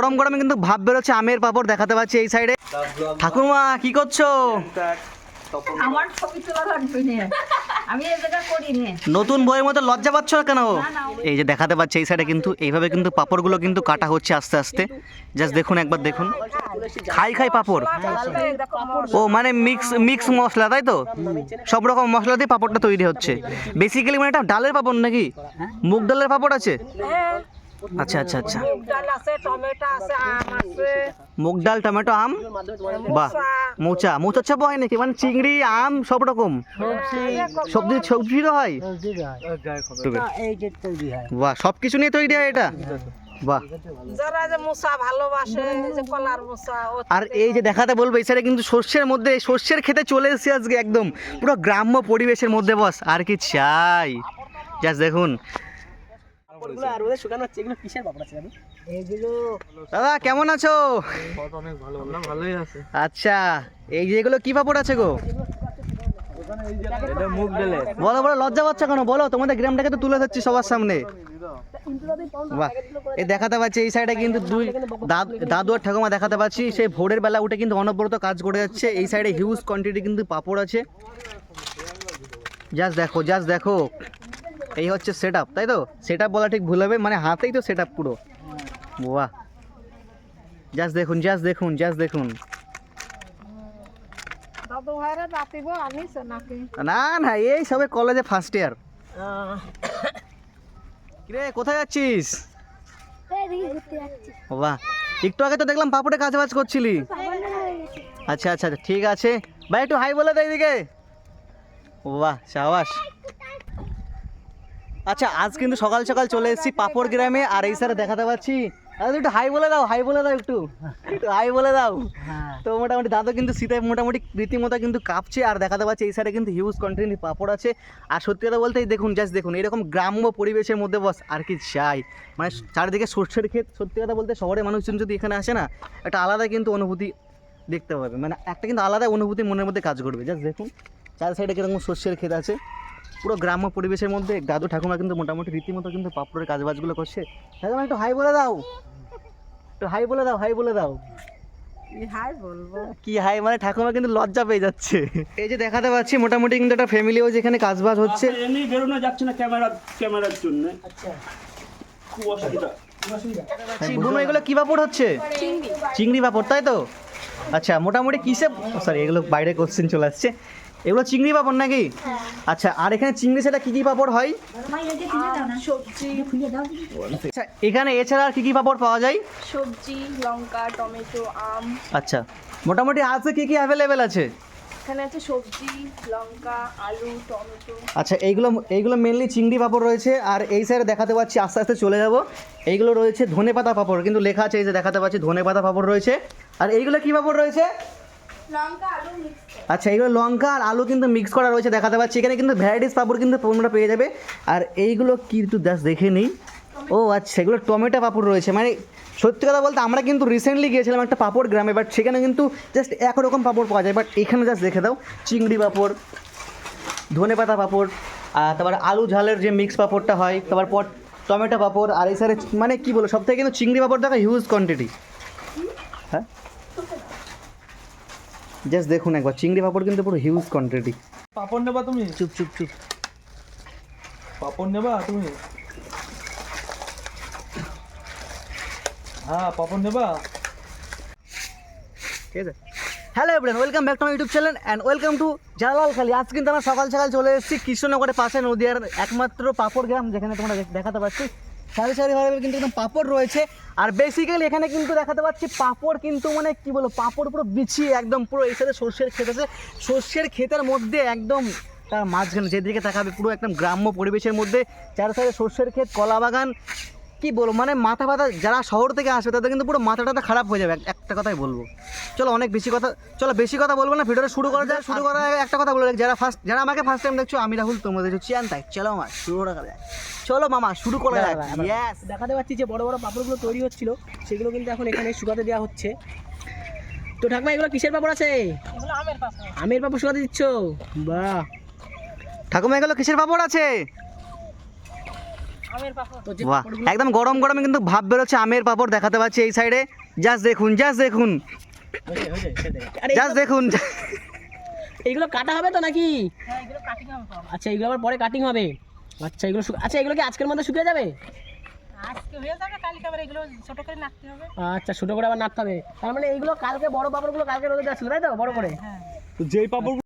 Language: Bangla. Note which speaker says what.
Speaker 1: গরম গরমে কিন্তু ভাব বেরোচ্ছে আমের পাপড় দেখাতে পাচ্ছি এই সাইডে ঠাকুমা কি করছ?
Speaker 2: আমার ছবি তোলা লাগবে না আমি এই জায়গা করি না
Speaker 1: নতুন বইয়ের মতো লজ্জা পাচ্ছ না কেন? এই যে দেখাতে পাচ্ছি এই সাইডে কিন্তু এইভাবে কিন্তু পাপড়গুলো কিন্তু কাটা হচ্ছে আস্তে আস্তে। জাস্ট দেখুন একবার দেখুন। খাই খাই পাপড়। ও মানে মিক্স মিক্স মশলা তাই তো? সব রকম মশলা দিয়ে পাপড়টা তৈরি হচ্ছে। বেসিক্যালি মানে এটা ডালের পাপড় নাকি? মুগ ডালের পাপড় আছে? আচ্ছা আচ্ছা আচ্ছা।
Speaker 2: ডাল আছে টমেটো আছে আম আছে।
Speaker 1: মুগ ডাল টমেটো আম? বাহ মোচা। মোচা চাপও হয় নাকি? মানে চিংড়ি আম সব রকম? সবজি সবজিরও হয়? বাহ সব কিছু নিয়ে তৈরি হয় এটা? বাহ।
Speaker 2: যারা যে মুসা ভালোবাসে যে কলার মুসা
Speaker 1: আর এই যে দেখাতে বলব এই সাইডে কিন্তু শস্যের মধ্যে শস্যের খেতে চলে এসেছি আজকে একদম। পুরো গ্রাম্য পরিবেশের মধ্যে বস আর কি চাই। জাস্ট দেখুন দাদা কেমন আছো?
Speaker 3: ভালোই আছে।
Speaker 1: আচ্ছা এই যেগুলো কি পাপড় আছে গো?
Speaker 3: এটা মুখ ডেলে
Speaker 1: বলো বলো লজ্জা পাচ্ছ কেন? বলো তোমাদের গ্রামটাকে তো তুলে ধরছি সবার সামনে। এই দেখাতে পাচ্ছি এই সাইডে কিন্তু দুই দাদু আর ঠাকুমা দেখাতে পাচ্ছি। সেই ভোরের বেলা উঠে কিন্তু অনবরত কাজ করে যাচ্ছে। এই সাইডে হিউজ কোয়ান্টিটি কিন্তু পাপড় আছে। জাস্ট দেখো জাস্ট দেখো। এই হচ্ছে সেট তাই তো? সেট আপ বলা ঠিক ভুল হবে মানে হাতেই তো সেট পুরো। বাহ। জাস্ট দেখুন জাস্ট দেখুন জাস্ট দেখুন।
Speaker 2: দাদু ভাইরা নাতিব আমি নাকি?
Speaker 1: না না এই সবে কলেজে ফার্স্ট ইয়ার কিরে কোথায় যাচ্ছিস? বাহ। একটু আগে তো দেখলাম পাপড়ে কাজ বাজ করছিলি। আচ্ছা আচ্ছা আচ্ছা, ঠিক আছে। ভাই একটু হাই বলে দে এইদিকে ও বাহ সাবাস। আচ্ছা আজ কিন্তু সকাল সকাল চলে এসেছি পাপড় গ্রামে আর এই স্যার দেখাতে পাচ্ছি। দাদা একটু হাই বলে দাও হাই বলে দাও একটু। একটু হাই বলে দাও। তো মোটামুটি দাদা কিন্তু শীতে মোটামুটি রীতিমতো কিন্তু কাঁপছে আর দেখাতে পাচ্ছে এই সাইডে কিন্তু হিউজ কন্টিনিউ পাপড় আছে। আর সত্যি কথা বলতে এই দেখুন জাস্ট দেখুন এরকম গ্রাম্য পরিবেশের মধ্যে বস আর কি চাই। মানে চারিদিকে সর্ষের ক্ষেত সত্যি কথা বলতে শহরের মানুষজন যদি এখানে আসে না একটা আলাদা কিন্তু অনুভূতি দেখতে পাবে। মানে একটা কিন্তু আলাদা অনুভূতি মনের মধ্যে কাজ করবে। জাস্ট দেখুন চার সাইডে কীরকম সর্ষের ক্ষেত আছে। পুরো গ্রাম্য পরিবেশের মধ্যে দাদু ঠাকুমা কিন্তু মোটামুটি রীতিমতো কিন্তু পাপড়ের কাজবাজগুলো করছে। ঠাকুমা একটু হাই বলে দাও। একটু হাই বলে দাও হাই বলে দাও।
Speaker 2: হাই বলব?
Speaker 1: কি হাই মানে ঠাকুমা কিন্তু লজ্জা পেয়ে যাচ্ছে। এই যে দেখাতে পাচ্ছি মোটামুটি কিন্তু একটা ফ্যামিলিও যেখানে কাজবাজ হচ্ছে।
Speaker 4: এমনি বেরোনো যাচ্ছে না ক্যামেরা ক্যামেরার জন্য। খুব অসুবিধা।
Speaker 1: বোনো এগুলো কি পাপড় হচ্ছে? চিংড়ি। পাপড় তাই তো? আচ্ছা মোটামুটি কিসে সরি এগুলো বাইরে কোশ্চেন চলে আসছে। এগুলো চিংড়ি পাপড় নাকি? আচ্ছা আর এখানে চিংড়ি সেটা কি কি পাপড় হয়? আচ্ছা এখানে এছাড়া আর কি কি পাপড় পাওয়া যায়?
Speaker 5: সবজি লঙ্কা টমেটো আম।
Speaker 1: আচ্ছা মোটামুটি আজকে কি কি অ্যাভেলেবেল আছে?
Speaker 5: এখানে আছে সবজি লঙ্কা আলু টমেটো।
Speaker 1: আচ্ছা এইগুলো এইগুলো মেনলি চিংড়ি পাপড় রয়েছে আর এই সাইডে দেখাতে পাচ্ছি আস্তে আস্তে চলে যাব। এইগুলো রয়েছে ধনে পাতা পাপড় কিন্তু লেখা আছে এই যে দেখাতে পাচ্ছি ধনে পাতা পাপড় রয়েছে। আর এইগুলো কি পাপড় রয়েছে?
Speaker 5: লঙ্কা আলু মিক্স
Speaker 1: আচ্ছা এইগুলো লঙ্কা আর আলু কিন্তু মিক্স করা রয়েছে, দেখাতে পাচ্ছি। এখানে কিন্তু ভ্যারাইটিস পাপড় কিন্তু তোমরা পেয়ে যাবে। আর এইগুলো কিন্তু জাস্ট দেখে নিই। ও আচ্ছা এগুলো টমেটো পাপড় রয়েছে। মানে সত্যি কথা বলতে আমরা কিন্তু রিসেন্টলি গিয়েছিলাম একটা পাপড় গ্রামে বাট সেখানে কিন্তু জাস্ট একরকম পাপড় পাওয়া যায়। বাট এখানে জাস্ট দেখে দাও, চিংড়ি পাপড়, ধনে পাতা পাপড়, আর তারপর আলু ঝালের যে মিক্স পাপড়টা হয়, তারপর পর টমেটো পাপড়, আর এই সারে মানে কী বলো সব থেকে কিন্তু চিংড়ি পাপড় দেখা হিউজ কোয়ান্টিটি হ্যাঁ? জাস্ট দেখুন একবার চিংড়ি পাপড় কিন্তু পুরো হিউজ কোয়ান্টিটি
Speaker 3: পাপড় নেবা তুমি?
Speaker 1: চুপ চুপ চুপ।
Speaker 3: পাপড় নেবা তুমি? হ্যাঁ পাপড় নেবা।
Speaker 1: ঠিক আছে। Hello everyone welcome back to my YouTube channel and welcome to Jalal খালি আজ কিন্তু আমরা সকাল সকাল চলে এসেছি কৃষ্ণনগরের পাশে নদীয়ার একমাত্র পাপড় গ্রাম যেখানে তোমরা দেখাতে পাচ্ছি। সারি সারিভাবে কিন্তু একদম পাপড় রয়েছে। আর বেসিক্যালি এখানে কিন্তু দেখাতে পাচ্ছি পাপড় কিন্তু মানে কি বলব, পাপড় পুরো বিছিয়ে একদম পুরো এই সাথে সর্ষের ক্ষেত আছে। সর্ষের ক্ষেতের মধ্যে একদম তার মাঝখানে যেদিকে তাকাবে পুরো একদম গ্রাম্য পরিবেশের মধ্যে। চার সাইডে সর্ষের ক্ষেত কলা বাগান কি বলব মানে মাথা ব্যথা যারা শহর থেকে আসবে তাদের কিন্তু পুরো মাথা টাথা খারাপ হয়ে যাবে একটা কথাই বলব। চলো অনেক বেশি কথা চলো বেশি কথা বলব না ভিডিওটা শুরু করা যায় শুরু করার একটা কথা বলে যারা ফার্স্ট যারা আমাকে ফার্স্ট টাইম দেখছ আমি রাহুল তোমাদের হচ্ছে চিয়ান তাই চলো মামা শুরু করা যাক। চলো মামা শুরু করা যাক ইয়েস
Speaker 6: দেখাতে পাচ্ছি যে বড় বড় পাপড়গুলো তৈরি হচ্ছিল সেগুলো কিন্তু এখন এখানে শুকাতে দেওয়া হচ্ছে। তো ঠাকুমা এগুলো কিসের পাপড় আছে? আমের পাপড় শুকাতে দিচ্ছ? বাহ।
Speaker 1: ঠাকুমা এগুলো কিসের পাপড় আছে? বাহ একদম গরম গরমে কিন্তু ভাব বেরোচ্ছে আমের পাপড় দেখাতে পাচ্ছি এই সাইডে জাস্ট দেখুন জাস্ট দেখুন। জাস্ট দেখুন।
Speaker 6: এইগুলো কাটা হবে তো নাকি? আচ্ছা এগুলো আবার পরে কাটিং হবে। আচ্ছা এগুলো আচ্ছা এগুলো কি আজকের মধ্যে শুকিয়ে যাবে? আচ্ছা ছোটো করে আবার নাড়তে হবে। তার মানে এইগুলো কালকে বড় পাপড়গুলো কালকে রোদে দেওয়া ছিল তাই তো? বড় করে?
Speaker 3: তো যেই পাপড়